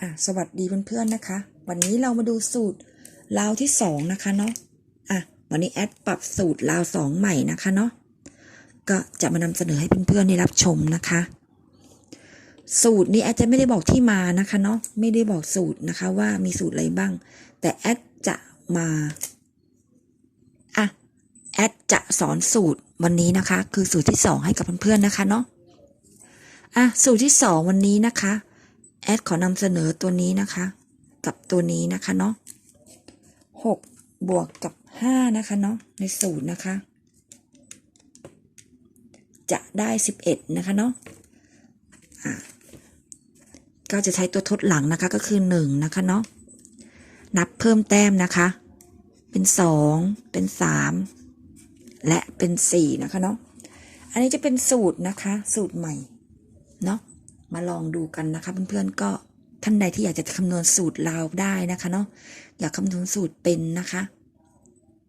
อะสวัสดีเพื่อนๆนะคะ วันนี้เรามาดูสูตรราวที่สองนะคะเนาะอะวันนี้แอดปรับสูตรราวสองใหม่นะคะเนาะก็จะมานำเสนอให้เพื่อนๆได้รับชมนะคะ สูตรนี้แอดจะไม่ได้บอกที่มานะคะเนาะไม่ได้บอกสูตรนะคะว่ามีสูตรอะไรบ้าง แต่แอดจะมาอะแอดจะสอนสูตรวันนี้นะคะ คือสูตรที่สองให้กับเพื่อนๆนะคะเนาะอะสูตรที่สองวันนี้นะคะ แอดขอนำเสนอตัวนี้นะคะ กับตัวนี้นะคะเนาะหกบวกกับห้านะคะเนาะในสูตรนะคะ จะได้สิบเอ็ดนะคะเนาะะก็จะใช้ตัวทดหลังนะคะก็คือหนึ่งนะคะเนาะนับเพิ่มแต้มนะคะ เป็นสองเป็นสามและเป็นสี่นะคะเนาะอันนี้จะเป็นสูตรนะคะ สูตรใหม่เนาะ มาลองดูกันนะคะเพื่อนๆก็ท่านใดที่อยากจะคำนวณสูตรลาวได้นะคะเนาะอยากคำนวณสูตรเป็นนะคะ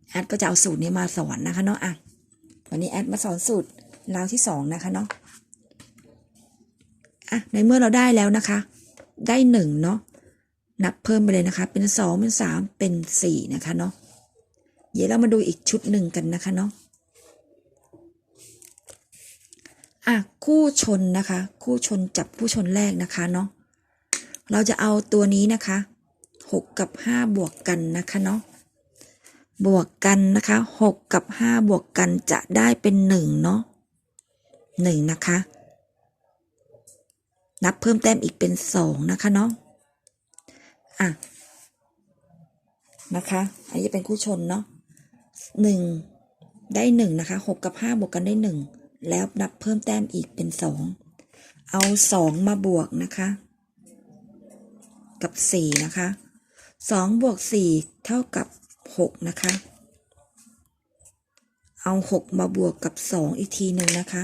แอดก็จะเอาสูตรนี้มาสอนนะคะเนาะอะวันนี้แอดมาสอนสูตรลาวที่สองนะคะเนาะอะในเมื่อเราได้แล้วนะคะ ได้หนึ่งเนาะนับเพิ่มไปเลยนะคะ เป็นสองเป็นสามเป็นสี่นะคะเนาะเดี๋ยวเรามาดูอีกชุดหนึ่งกันนะคะเนาะ อะคู่ชนนะคะ คู่ชนจับคู่ชนแรกนะคะเนาะเราจะเอาตัวนี้นะคะหกกับห้าบวกกันนะคะเนาะบวกกันนะคะหกกับห้าบวกกันจะได้เป็นหนึ่งเนาะหนึ่งนะคะ นับเพิ่มแต้มอีกเป็นสองนะคะเนาะอะนะคะ อันนี้จะเป็นคู่ชนเนาะหนึ่งได้หนึ่งนะคะหกกับห้าบวกกันได้หนึ่ง แล้วนับเพิ่มแต้มอีกเป็นสองเอาสองมาบวกนะคะ กับสี่นะคะสองบวกสี่เท่ากับหกนะคะ เอาหกมาบวกกับสองอีกทีหนึ่งนะคะ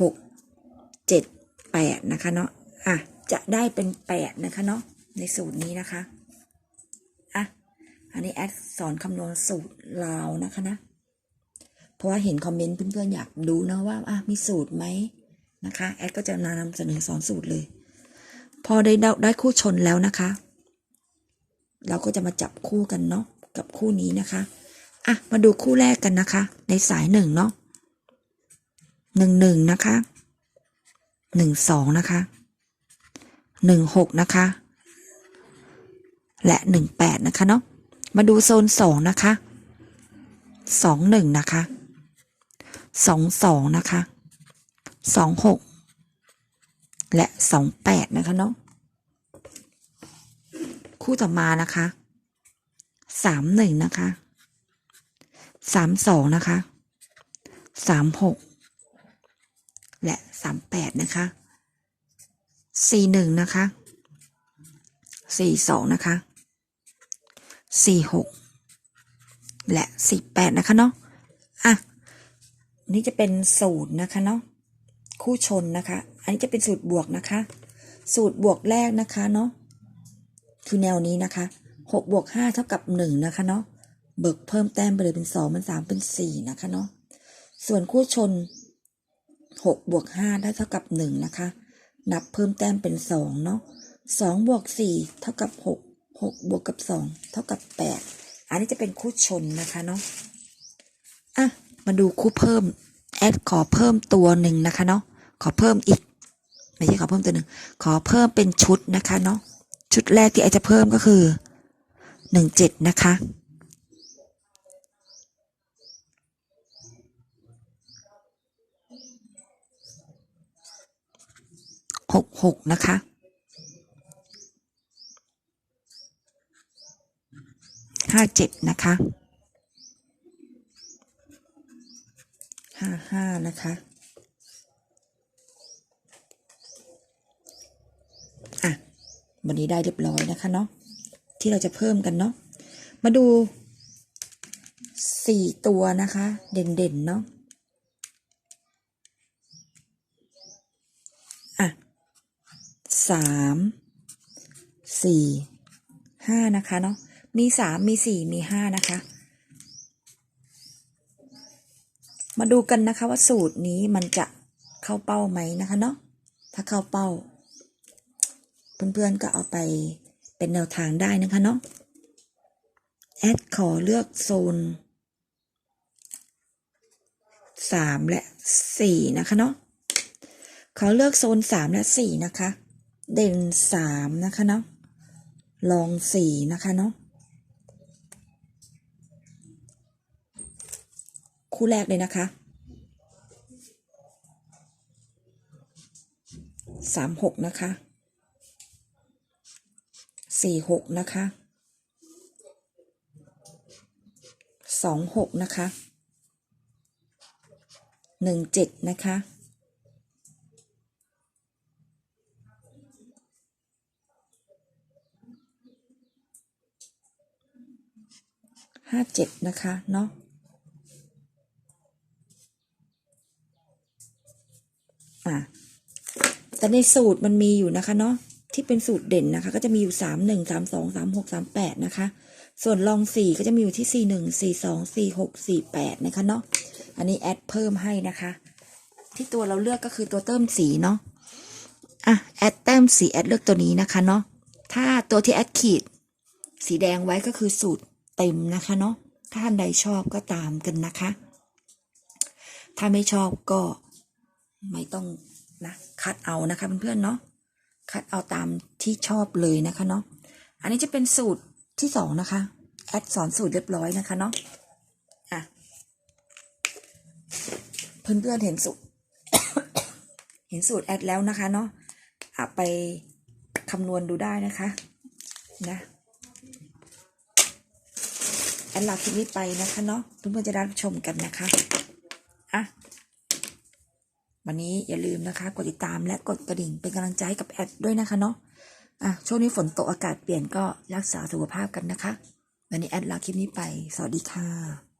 หกเจ็ดแปดนะคะเนาะอะจะได้เป็นแปดนะคะเนาะในสูตรนี้นะคะอะอันนี้แอดสอนคำนวณสูตรลาวนะคะนะ ราะว่าเห็นคอมเมนต์เพื่อนๆอยากดูนะว่าอะมีสูตรไหมนะคะแอดก็จะนำเสนอสอนสูตรเลย พอได้ได้ได้คู่ชนแล้วนะคะ เราก็จะมาจับคู่กันเนาะกับคู่นี้นะคะอะมาดูคู่แรกกันนะคะ ในสายหนึ่งเนาะหนึ่งหนึ่งนะคะหนึ่งสองนะคะหนึ่งหกนะคะ และหนึ่งแปดนะคะเนาะมาดูโซนสองนะคะสองหนึ่งนะคะ สองสองนะคะสองหกและสองแปดนะคะเนาะคู่ต่อมานะคะสามหนึ่งนะคะสามสองนะคะสามหกและสามแปดนะคะสี่หนึ่งนะคะสี่สองนะคะสี่หกและสี่แปดนะคะเนาะอะ นี่จะเป็นสูตรนะคะเนาะคู่ชนนะคะ อันนี้จะเป็นสูตรบวกนะคะ สูตรบวกแรกนะคะเนาะคือแนวนี้นะคะหกบวกห้าเท่ากับหนึ่งนะคะเนาะเบิกเพิ่มแต้มไปเลยเป็นสองเป็นสามเป็นสี่นะคะเนาะส่วนคู่ชนหกบวกห้าได้เท่ากับหนึ่งนะคะ นับเพิ่มแต้มเป็นสองเนาะสองบวกสี่เท่ากับหกหกบวกกับสองเท่ากับแปดอันนี้จะเป็นคู่ชนนะคะเนาะอะ มาดูคู่เพิ่มแอดขอเพิ่มตัวหนึ่งนะคะเนาะขอเพิ่มอีกไม่ใช่ขอเพิ่มตัวหนึ่งขอเพิ่มเป็นชุดนะคะเนาะชุดแรกที่แอดจะเพิ่มก็คือหนึ่งเจ็ดนะคะหกหกนะคะห้าเจ็ดนะคะ ห้าห้านะคะอะวันนี้ได้เรียบร้อยนะคะเนาะที่เราจะเพิ่มกันเนาะมาดูสี่ตัวนะคะ เด่นๆเนาะอะสามสี่ห้านะคะเนาะมีสามมีสี่มีห้านะคะ มาดูกันนะคะว่าสูตรนี้มันจะเข้าเป้าไหมนะคะเนาะถ้าเข้าเป้า เพื่อนๆก็เอาไปเป็นแนวทางได้นะคะเนาะแอดขอเลือกโซนสามและสี่นะคะเนาะขอเลือกโซนสามและสี่นะคะ เด่นสามนะคะเนาะลองสี่นะคะเนาะ คู่แรกเลยนะคะสามหกนะคะสี่หกนะคะสองหกนะคะหนึ่งเจ็ดนะคะห้าเจ็ดนะคะ เนาะ แต่ในสูตรมันมีอยู่นะคะเนาะที่เป็นสูตรเด่นนะคะ ก็จะมีอยู่สามหนึ่งสามสองสามหกสามแปดนะคะ ส่วนลองสี่ก็จะมีอยู่ที่สี่หนึ่งสี่สองสี่หกสี่แปดนะคะเนาะอันนี้แอดเพิ่มให้นะคะ ที่ตัวเราเลือกก็คือตัวเติมสีเนาะอะแอดเติมสีแอดเลือกตัวนี้นะคะเนาะถ้าตัวที่แอดขีด สีแดงไว้ก็คือสูตรเต็มนะคะเนาะถ้าท่านใดชอบก็ตามกันนะคะ ถ้าไม่ชอบก็ไม่ต้อง นะคัดเอานะคะเพื่อนๆเนาะคัดเอาตามที่ชอบเลยนะคะเนาะอันนี้จะเป็นสูตรที่สองนะคะแอดสอนสูตรเรียบร้อยนะคะเนาะอะเพื่อนๆเห็นสูตรเห็นสูตรแอดแล้วนะคะเนาะอไปคำนวณดูได้นะคะนะแอดลาคลิปนี้ไปนะคะเนาะเพื่อนๆจะได้รับชมกันนะคะ วันนี้อย่าลืมนะคะ กดติดตามและกดกระดิ่งเป็นกำลังใจกับแอดด้วยนะคะเนาะอะช่วงนี้ฝนตกอากาศเปลี่ยนก็รักษาสุขภาพกันนะคะ วันนี้แอดลาคลิปนี้ไป สวัสดีค่ะ